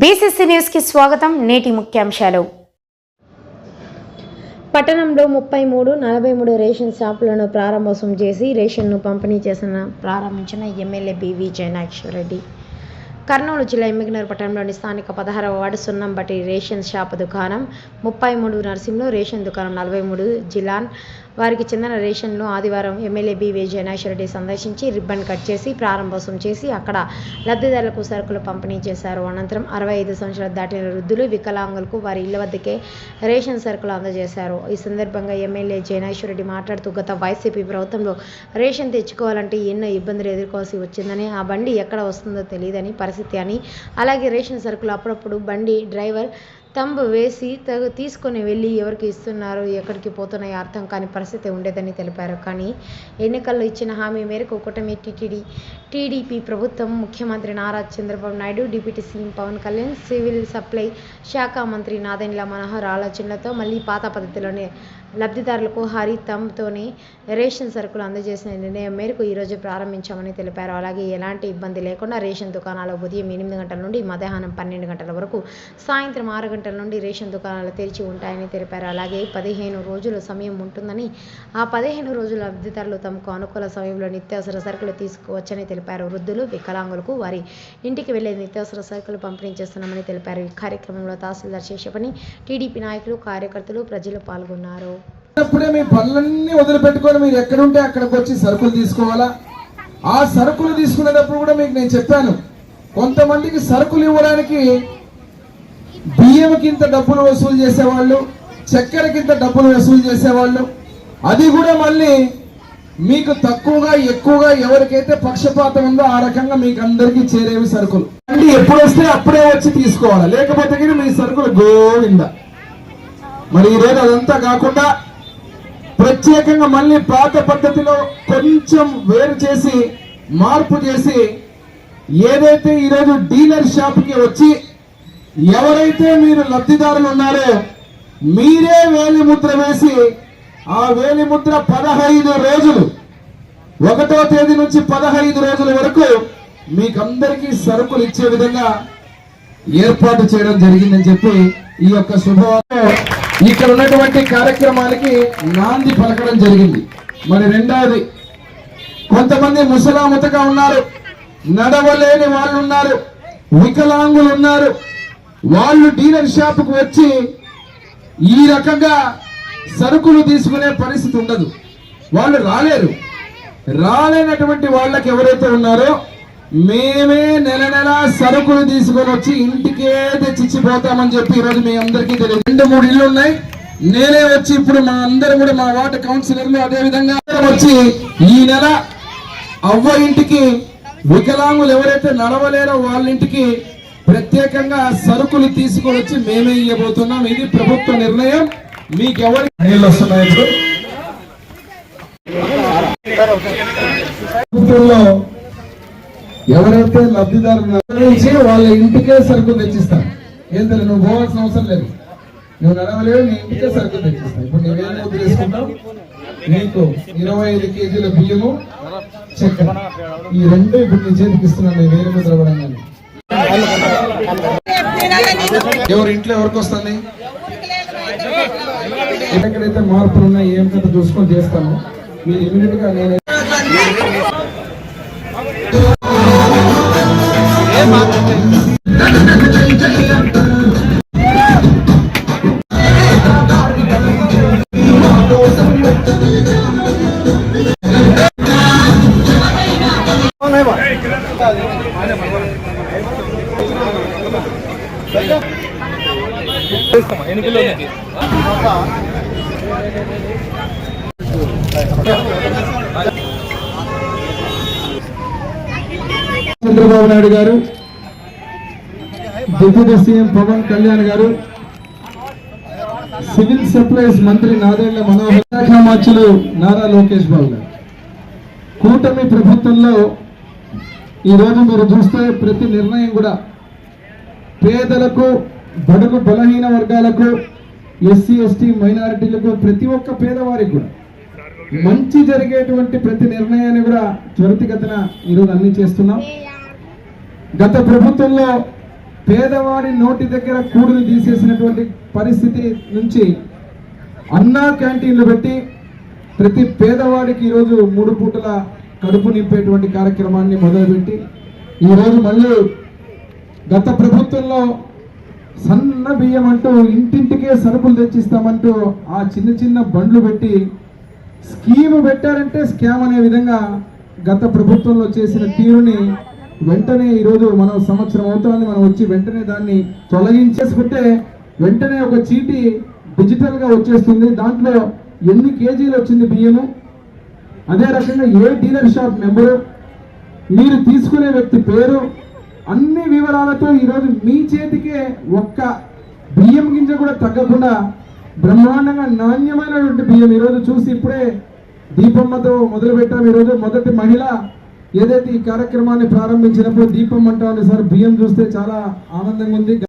BCC న్యూస్కి స్వాగతం నేటి ముఖ్యాంశాలు. పట్టణంలో ముప్పై మూడు నలభై మూడు రేషన్ షాపులను ప్రారంభోత్సవం చేసి రేషన్ను పంపిణీ చేసిన ప్రారంభించిన ఎమ్మెల్యే బివి జయనాక్షరెడ్డి కర్నూలు జిల్లా ఎమ్మిగనూరు పట్టణంలోని స్థానిక పదహారవ వార్డు సున్నంబట్టి రేషన్ షాప్ దుకాణం ముప్పై మూడు నర్సింహ్లో రేషన్ దుకాణం నలభై మూడు జిలాన్ వారికి చెందిన రేషన్ను ఆదివారం ఎమ్మెల్యే బివి జయనాక్షర్ రెడ్డి సందర్శించి రిబ్బన్ కట్ చేసి ప్రారంభోత్సవం చేసి అక్కడ లబ్ధిదారులకు సరుకులు పంపిణీ చేశారు. అనంతరం అరవై ఐదు సంవత్సరాలు దాటిన వృద్ధులు వికలాంగులకు వారి ఇళ్ళ వద్దకే రేషన్ సరుకులు అందజేశారు. ఈ సందర్భంగా ఎమ్మెల్యే జయనాశ్వర రెడ్డి మాట్లాడుతూ గత వైసీపీ ప్రభుత్వంలో రేషన్ తెచ్చుకోవాలంటే ఎన్నో ఇబ్బందులు ఎదుర్కోవాల్సి వచ్చిందని ఆ బండి ఎక్కడ వస్తుందో తెలియదని పరిస్థితి అని అలాగే రేషన్ సరుకులు అప్పుడప్పుడు బండి డ్రైవర్ తంబు వేసి తగు తీసుకొని వెళ్ళి ఎవరికి ఇస్తున్నారు ఎక్కడికి పోతున్నాయో అర్థం కాని పరిస్థితి ఉండేదని తెలిపారు. కానీ ఎన్నికల్లో ఇచ్చిన హామీ మేరకు కూటమి టీటీడీ టీడీపీ ప్రభుత్వం ముఖ్యమంత్రి Nara Chandrababu Naidu deputy CM Pawan Kalyan civil supply శాఖ మంత్రి నాదెండ్ల మనోహర్ ఆలోచనలతో మళ్ళీ పాత పద్ధతిలోనే లబ్ధిదారులకు హరి తంతోనే రేషన్ సరుకులు అందజేసిన నిర్ణయం మేరకు ఈరోజు ప్రారంభించామని తెలిపారు. అలాగే ఎలాంటి ఇబ్బంది లేకుండా రేషన్ దుకాణాలు ఉదయం ఎనిమిది గంటల నుండి మధ్యాహ్నం పన్నెండు గంటల వరకు సాయంత్రం ఆరు గంటల నుండి రేషన్ దుకాణాలు తెరిచి ఉంటాయని తెలిపారు. అలాగే పదిహేను రోజుల సమయం ఉంటుందని ఆ పదిహేను రోజుల లబ్ధిదారులు తమకు అనుకూల సమయంలో నిత్యావసర సరుకులు తీసుకోవచ్చని తెలిపారు. వృద్ధులు వికలాంగులకు వారి ఇంటికి వెళ్ళే నిత్యావసర సరుకులు పంపిణీ చేస్తున్నామని తెలిపారు. ఈ కార్యక్రమంలో తహసీల్దార్ శేషపని టీడీపీ నాయకులు కార్యకర్తలు ప్రజలు పాల్గొన్నారు. అప్పుడే మీ పనులన్నీ వదిలిపెట్టుకొని మీరు ఎక్కడుంటే అక్కడికి వచ్చి సరుకులు తీసుకోవాలా? ఆ సరుకులు తీసుకునేటప్పుడు కూడా మీకు నేను చెప్పాను కొంతమందికి సరుకులు ఇవ్వడానికి బియ్యం కింద డబ్బులు వసూలు చేసేవాళ్ళు చక్కెరకింత డబ్బులు వసూలు చేసేవాళ్ళు. అది కూడా మళ్ళీ మీకు తక్కువగా ఎక్కువగా ఎవరికైతే పక్షపాతం ఉందో ఆ రకంగా మీకు అందరికీ చేరేవి సరుకులు. అంటే ఎప్పుడు వస్తే అప్పుడే వచ్చి తీసుకోవాలి. లేకపోతే కానీ మీ సరుకులు గోవింద. మరి ఈరోజు అదంతా కాకుండా ప్రత్యేకంగా మళ్ళీ పాత పద్ధతిలో కొంచెం వేరు చేసి మార్పు చేసి ఏదైతే ఈరోజు డీలర్ షాప్కి వచ్చి ఎవరైతే మీరు లబ్ధిదారులు ఉన్నారో మీరే వేలిముద్ర వేసి ఆ వేలిముద్ర పదహైదు రోజులు ఒకటో తేదీ నుంచి పదహైదు రోజుల వరకు మీకందరికీ సరుకులు ఇచ్చే విధంగా ఏర్పాటు చేయడం జరిగిందని చెప్పి ఈ యొక్క శుభవార్త ఇక్కడ ఉన్నటువంటి కార్యక్రమానికి నాంది పలకడం జరిగింది. మరి రెండవది కొంతమంది ముసలాముతగా ఉన్నారు నడవలేని వాళ్ళు ఉన్నారు వికలాంగులు ఉన్నారు. వాళ్ళు డీలర్ షాపుకు వచ్చి ఈ రకంగా సరుకులు తీసుకునే పరిస్థితి ఉండదు. వాళ్ళు రాలేరు. రాలేనటువంటి వాళ్ళకి ఎవరైతే ఉన్నారో మేమే నెల నెల సరుకులు తీసుకొని వచ్చి ఇంటికే తెచ్చిపోతామని చెప్పి ఈరోజు మీ అందరికీ తెలియదు. రెండు మూడు ఇళ్ళు ఉన్నాయి. నేనే వచ్చి ఇప్పుడు మా అందరు కూడా మా వార్డు కౌన్సిలర్లు అదే విధంగా వచ్చి ఈ నెల అవ్వ ఇంటికి వికలాంగులు ఎవరైతే నడవలేరో వాళ్ళ ఇంటికి ప్రత్యేకంగా సరుకులు తీసుకొని వచ్చి మేమే ఇవ్వబోతున్నాం ఇది ప్రభుత్వ నిర్ణయం. మీకు ఎవరి నీళ్ళు వస్తున్నాయి ఇప్పుడు. ప్రభుత్వంలో ఎవరైతే లబ్ధిదారులు వాళ్ళ ఇంటికే సరుకులు తెచ్చిస్తారు. ఏం తెలియదు నువ్వు పోవాల్సిన అవసరం లేదు. నువ్వు నడవలేవు నీ ఇంటికే సరుకులు తెచ్చిస్తావు ఇప్పుడు నువ్వేం ముద్ర తీసుకుంటావు నీకు ఇరవై ఐదు కేజీల బియ్యము చక్కెర ఈ రెండు ఇప్పుడు నీ చేతికి ఇస్తున్నాను నేను వేరే ముద్ర పడంగానే ఎవరి ఇంట్లో ఎవరికి వస్తుంది? ఎక్కడైతే మార్పులు ఉన్నాయి ఏం కథ చూసుకొని చేస్తాను. మీరు ఇమీడియట్గా నేను చంద్రబాబు నాయుడు గారు డిప్యూటీ సీఎం పవన్ కళ్యాణ్ గారు సివిల్ సప్లైస్ మంత్రి నాదేళ్ళ మనోహర్ శాఖ మంత్రులు నారా లోకేష్ బాబు గారు. కూటమి ప్రభుత్వంలో ఈరోజు మీరు చూస్తే ప్రతి నిర్ణయం కూడా పేదలకు బడుగు బలహీన వర్గాలకు ఎస్సీ ఎస్టీ మైనారిటీలకు ప్రతి ఒక్క పేదవారికి కూడా మంచి జరిగేటువంటి ప్రతి నిర్ణయాన్ని కూడా త్వరితగతన ఈరోజు అన్ని చేస్తున్నాం. గత ప్రభుత్వంలో పేదవాడి నోటి దగ్గర కూడుని తీసేసినటువంటి పరిస్థితి నుంచి అన్నా క్యాంటీన్లు పెట్టి ప్రతి పేదవాడికి ఈరోజు మూడు పూటల కడుపు నింపేటువంటి కార్యక్రమాన్ని మొదలుపెట్టి ఈరోజు మళ్ళీ గత ప్రభుత్వంలో సన్న బియ్యం అంటూ ఇంటింటికే సరుకులు తెచ్చిస్తామంటూ ఆ చిన్న చిన్న బండ్లు పెట్టి స్కీమ్ పెట్టారంటే స్కామ్ అనే విధంగా గత ప్రభుత్వంలో చేసిన తీరుని వెంటనే ఈరోజు మనం సంవత్సరం అవుతుంది మనం వచ్చి వెంటనే దాన్ని తొలగించేసుకుంటే వెంటనే ఒక చీటి డిజిటల్గా వచ్చేస్తుంది. దాంట్లో ఎన్ని కేజీలు వచ్చింది బియ్యము? అదే రకంగా ఏ డీలర్ షాప్ నెంబరు? మీరు తీసుకునే వ్యక్తి పేరు? అన్ని వివరాలతో ఈరోజు మీ చేతికే ఒక్క బియ్యం గింజ కూడా తగ్గకుండా బ్రహ్మాండంగా నాణ్యమైనటువంటి బియ్యం ఈరోజు చూసి ఇప్పుడే దీపమ్మతో మొదలు పెట్టాం. ఈరోజు మొదటి మహిళ ఏదైతే ఈ కార్యక్రమాన్ని ప్రారంభించినప్పుడు దీపం అంటా సార్ బియ్యం చూస్తే చాలా ఆనందంగా ఉంది.